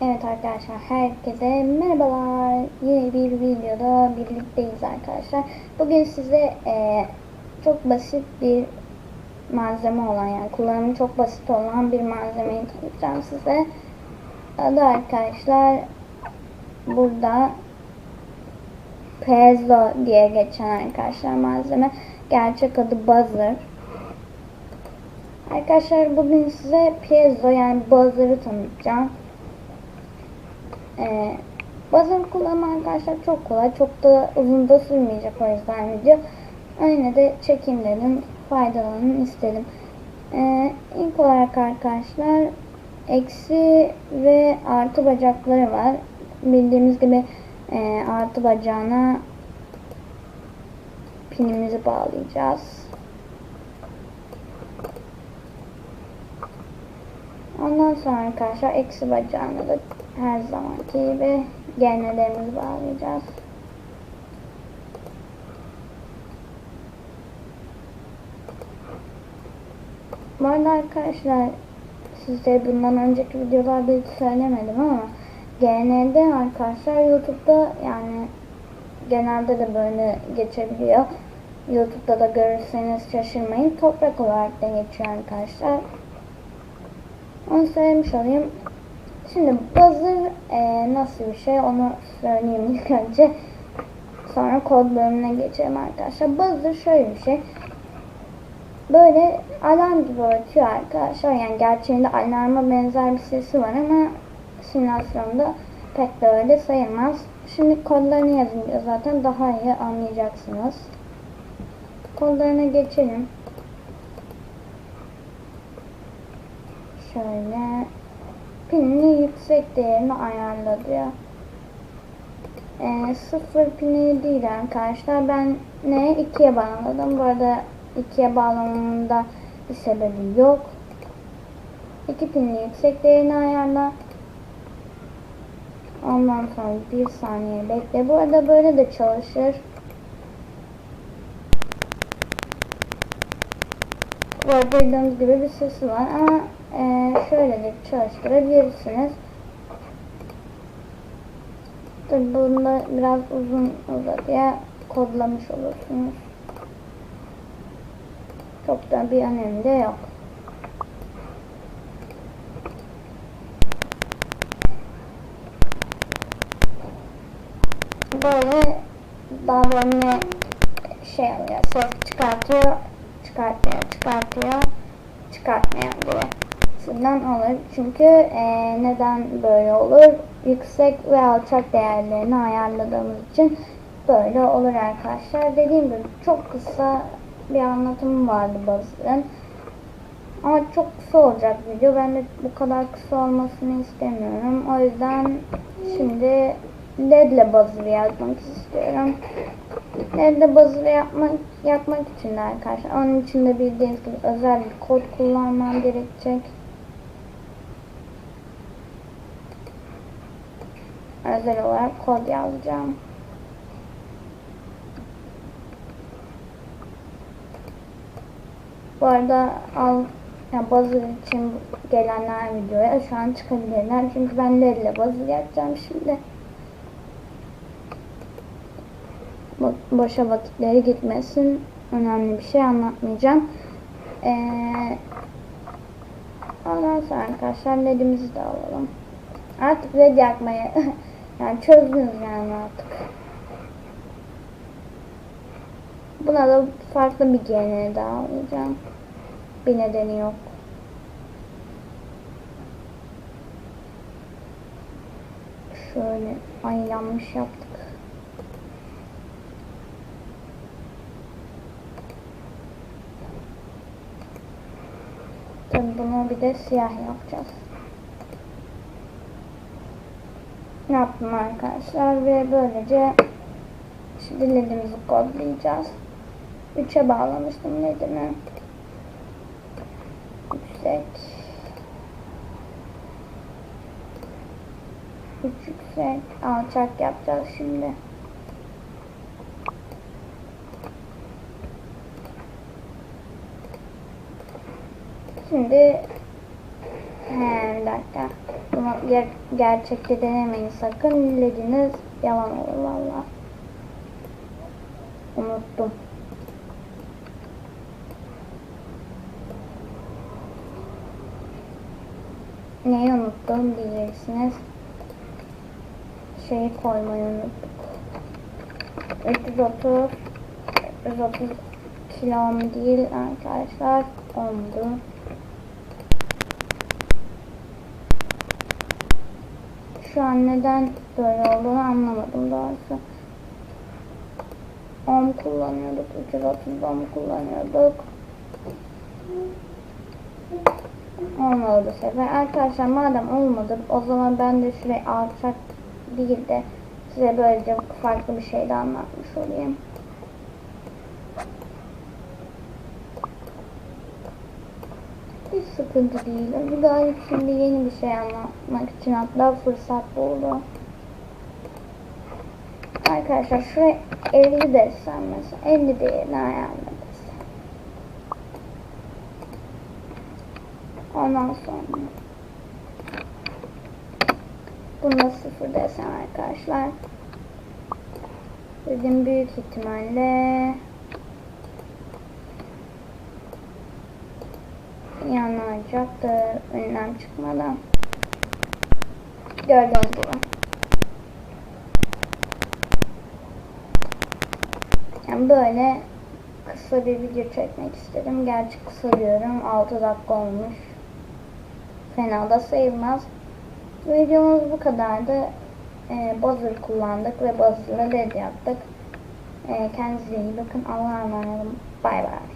Evet arkadaşlar herkese merhabalar. Yeni bir videoda birlikteyiz arkadaşlar. Bugün size e, çok basit bir malzeme olan yani kullanımı çok basit olan bir malzemeyi tanıtacağım size. Adı arkadaşlar burada piezo diye geçen arkadaşlar malzeme. Gerçek adı buzzer. Arkadaşlar bugün size piezo yani buzzer'ı tanıtacağım. Ee, buzzer kullanma arkadaşlar çok kolay. Çok da uzun da sürmeyecek o yüzden video. Yine de çekim dedim. Faydalanın istedim. Ee, ilk olarak arkadaşlar eksi ve artı bacakları var. Bildiğimiz gibi e, artı bacağına pinimizi bağlayacağız. Ondan sonra arkadaşlar eksi bacağına da her zamanki gibi genlerimizi bağlayacağız. Bu arada arkadaşlar size bundan önceki videolarda hiç söylemedim ama genelde arkadaşlar YouTube'da yani genelde de böyle geçebiliyor. YouTube'da da görürseniz şaşırmayın. Toprak olarak da geçiyor arkadaşlar. Onu söylemiş olayım. Şimdi buzzer e, nasıl bir şey onu söyleyeyim ilk önce. Sonra kod bölümüne geçelim arkadaşlar. Buzzer şöyle bir şey. Böyle alarm gibi ötüyor arkadaşlar. Yani gerçeğinde alarma benzer bir sesi var ama simülasyonda pek de öyle sayılmaz. Şimdi kodlarını yazınca zaten daha iyi anlayacaksınız. Kodlarına geçelim. Şöyle pinini yüksek değerini ayarla diyor. E, sıfır pini değil arkadaşlar. Ben ne ikiye bağladım. Bu arada ikiye bağlamamın da bir sebebi yok. İki pinini yüksek değerini ayarla. Ondan sonra bir saniye bekle. Bu arada böyle de çalışır. Bu arada gördüğünüz gibi bir sesi var ama e, şöyle de çalıştırabilirsiniz. Tabi bunda biraz uzun uzadıya kodlamış olursunuz. Çok da bir önemi de yok. Böyle daha böyle şey oluyor, ses çıkartıyor, çıkartmıyor, çıkartıyor, çıkartmıyor diye. Sizden olur. Çünkü e, neden böyle olur? Yüksek ve alçak değerlerini ayarladığımız için böyle olur arkadaşlar. Dediğim gibi çok kısa bir anlatım vardı Buzzer'ın. Ama çok kısa olacak video. Ben de bu kadar kısa olmasını istemiyorum. O yüzden şimdi LED'le Buzzer'ı yazmak istiyorum. LED'le Buzzer'ı yapmak, yapmak için arkadaşlar. Onun için de bildiğiniz gibi özel bir kod kullanmam gerekecek. Özel olarak kod yazacağım. Bu arada al yani buzzer için gelenler videoya şu an çıkabilirler. Çünkü ben LED'le buzzer yapacağım şimdi. Boşa vakitleri gitmesin. Önemli bir şey anlatmayacağım. Ee, ondan sonra arkadaşlar LED'imizi de alalım. Artık LED yakmayı yani çözdünüz yani artık. Buna da farklı bir GN daha alacağım. Bir nedeni yok. Şöyle ay yaptık. Tabii bunu bir de siyah yapacağız. Yaptım arkadaşlar ve böylece şimdi ledimizi kodlayacağız. 3'e bağlamıştım ledimi. Yüksek. 3 yüksek. Alçak yapacağız şimdi. Şimdi He bir dakika. Bunu ger- gerçekte denemeyin sakın. Lediniz yalan olur valla. Unuttum. Neyi unuttum diyeceksiniz. Şeyi koymayı unuttuk. 330 330 kilom değil arkadaşlar. Ondu. Şu an neden böyle olduğunu anlamadım doğrusu. 10 kullanıyorduk. 330 10 kullanıyorduk. Olmadı bu sefer. Arkadaşlar madem olmadı o zaman ben de şuraya alçak değil de size böylece farklı bir şey de anlatmış olayım. Hiç sıkıntı değil. Bu gayet şimdi yeni bir şey anlatmak için hatta fırsat buldu. Arkadaşlar şuraya 50 desem mesela 50 değerini ayarla desem. Ondan sonra bunda sıfır desem arkadaşlar. Dedim büyük ihtimalle yanacaktır önlem çıkmadan. Gördüğünüz gibi. Yani böyle kısa bir video çekmek istedim. Gerçi kısa diyorum 6 dakika olmuş. Fena da sayılmaz. Videomuz bu kadardı. Ee, buzzer kullandık ve buzzer'la led yaptık. Ee, kendinize iyi bakın. Allah'a emanet olun. Bay bay.